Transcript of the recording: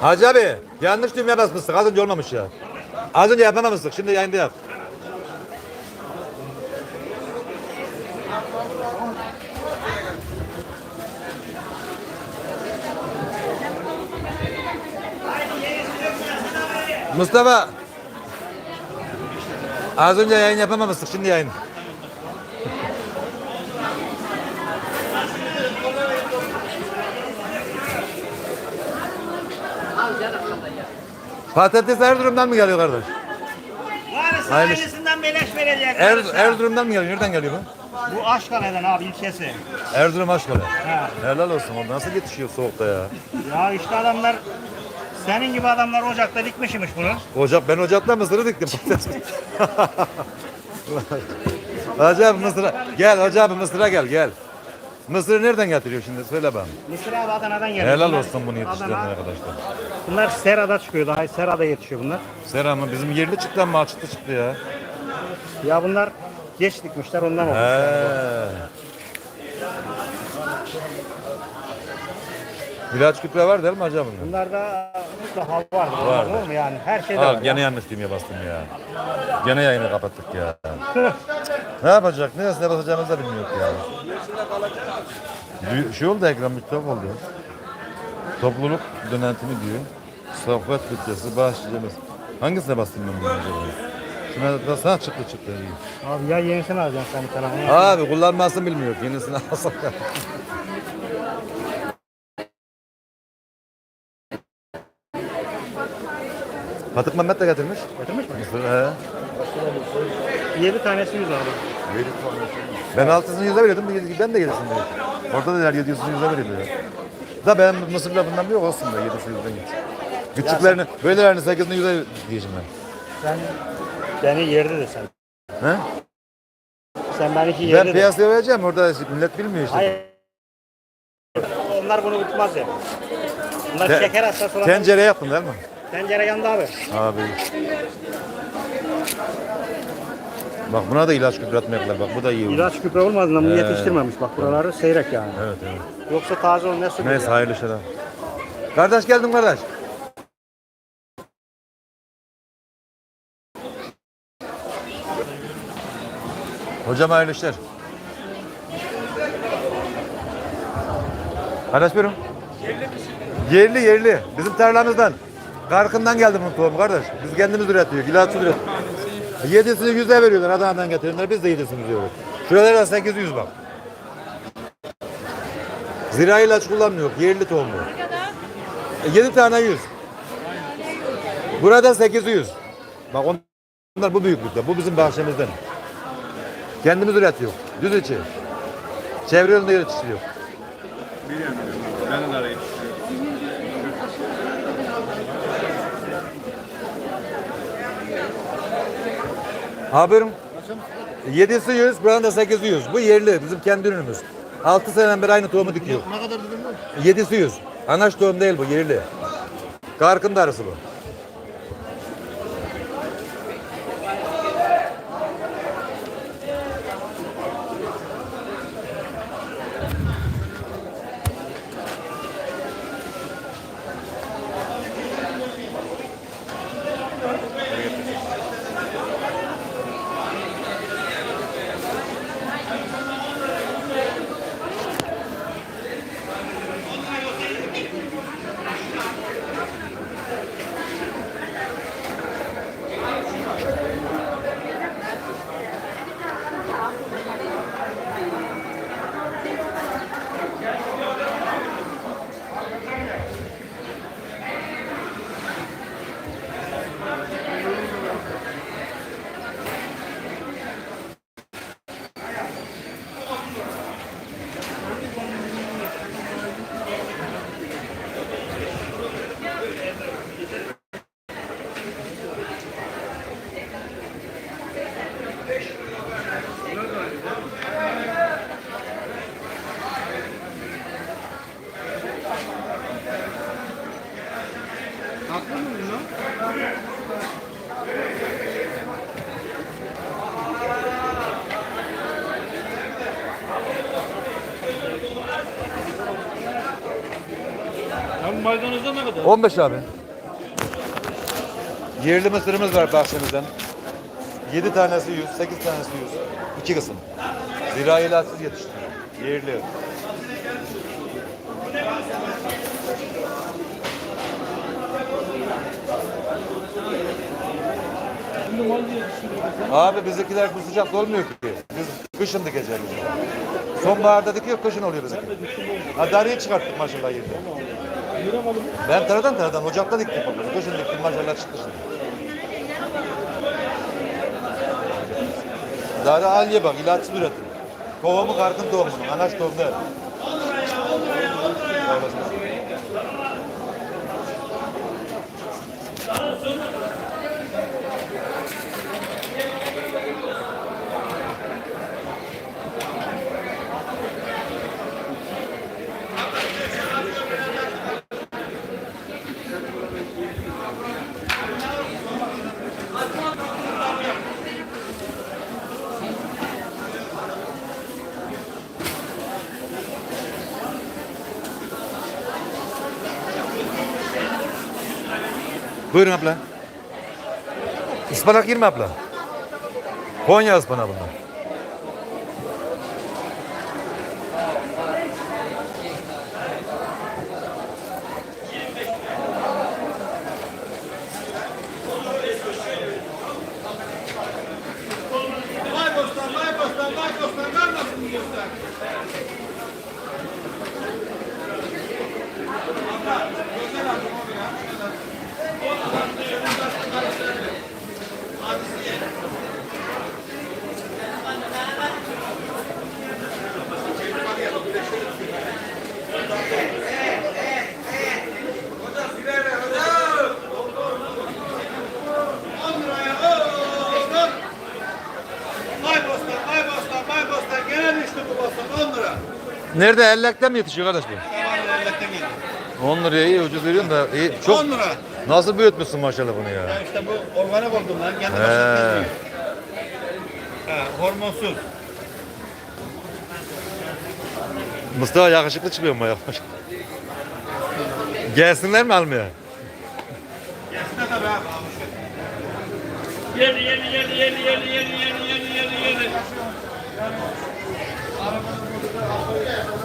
Hacı abi yanlış düğmeye basmıştık. Az önce olmamış ya. Az önce yapamamıştık. Şimdi yayında yap. Mustafa. Az önce yayın yapamamıştık. Şimdi yayın. Patates Erzurum'dan mı geliyor kardeş? Varsa Hayırlı- ailesinden beleş verecek. Er. Erzurum'dan mı geliyor? Nereden geliyor bu? Bu Aşkale'den abi ilçesi. Erzurum Aşkalı. Ha. Helal olsun. O nasıl yetişiyor soğukta ya? Ya işte adamlar senin gibi adamlar ocakta dikmişmiş bunu. Ocak, ben ocakta mısırı diktim. Hacı abi mısıra, gel Hacı abi mısıra gel gel. Mısırı nereden getiriyor şimdi söyle bana. Mısır abi Adana'dan geliyor. Helal Bunlar olsun bunu yetiştiren Adana- arkadaşlar. Bunlar Sera'da çıkıyor. Daha Sera'da yetişiyor bunlar. Sera mı? Bizim yerli çıktı ama açıktı çıktı ya. Ya bunlar geç dikmişler ondan oldu. He. İlaç küple var değil mi hacı bunun? Bunlarda mutlaka vardır. Vardır. Olur mu yani? Her şeyde Al var. gene yanlış düğmeye bastım ya. Gene yayını kapattık ya. ne yapacak? Neresine basacağımızı da bilmiyoruz ya. Şey oldu ekran bir tuhaf oldu. Topluluk dönentimi diyor. Sohbet bütçesi bağışlayacağımız. Hangisine bastım ben bunu acaba? Şuna basana çıktı çıktı. iyi. Abi ya yenisini alacaksın sen bir tane. Abi kullanmasını bilmiyor. Yenisini alsak. Patık Mehmet de getirmiş. Getirmiş mi? Mısır, he. 7 tanesi 100 abi. Ben altısını yüze veriyordum, ben de yedisini veriyordum. Orada da der yedisini yüze veriyordu ya. Da ben mısır lafından bir yok olsun da yedisini yüzden geç. Küçüklerini, böylelerini sekizini yüze diyeceğim ben. Sen beni yerde de sen. He? Sen benimki Ben yerde de. piyasaya vereceğim, orada millet bilmiyor işte. Hayır. Onlar bunu tutmaz ya. Bunlar Te- şeker hastası olan Tencere yaptın değil mi? tencere yandı abi. Abi. Bak buna da ilaç küpretmekler bak bu da iyi. olur. İlaç gübre olmadığından bunu yetiştirmemiş. Bak buraları seyrek yani. Evet evet. Yoksa taze ol ne sürüyor Neyse ya? hayırlı abi. Kardeş geldim kardeş. Hocam hayırlı işler. Kardeş buyurun. Yerli Yerli Bizim tarlamızdan. Karkından geldi bunun tohumu kardeş. Biz kendimiz üretiyoruz. İlaçsız üretiyoruz. Yedisini yüze veriyorlar Adana'dan getirenler. Biz de yedisini veriyoruz. Şuralarda 800 bak. Zira ilaç kullanmıyor. Yerli tohumlu. 7 tane 100. Burada 800. Bak onlar bu büyüklükte. Bu bizim bahçemizden. Kendimiz üretiyor. Düz içi. Çevre yolunda yetiştiriyor. Ben de arayayım. Haberim. 7'si 100, buranın da 800. Bu yerli, bizim kendi ürünümüz. 6 seneden beri aynı tohumu dikiyor. Ne kadar dedim ben? 7'si 100. Anaç tohum değil bu, yerli. Karkın darısı bu. Abi maydanozda ne kadar? 15 abi. Yerli mısırımız var bahçemizden. 7 tanesi 100, 8 tanesi 100. 2 kısım. Zirai ilaçsız yetiştiriyor. Yerli. Abi bizimkiler bu sıcakta olmuyor ki. Biz kışın dikeceğiz. Sonbaharda dikiyor, kışın oluyor bizimki. Ha darıyı çıkarttık maşallah yerine. Ben taradan taradan ocakta diktim. Kışın diktim maşallah çıktı şimdi. Darı alye bak ilaçsız üretim. Tohumu karkın tohumunun, anaç tohumu değil. Sağ Buyurun abla. Ispanak 20 abla. Konya ıspanağı bunlar. Nerede? Ellekten mi yetişiyor kardeş bu? Ellekten geldi. 10 liraya iyi ucuz veriyorsun da iyi. Çok 10 lira. nasıl büyütmüşsün maşallah bunu ya. Ya işte bu organik oldum lan. Kendi He. başına büyüyor. Ha, hormonsuz. Mustafa yakışıklı çıkıyor mu ya? Gelsinler mi almaya? Gelsin de tabii abi. almış. Yedi yedi yedi yedi yedi yedi yedi yedi yedi yedi. Yeah.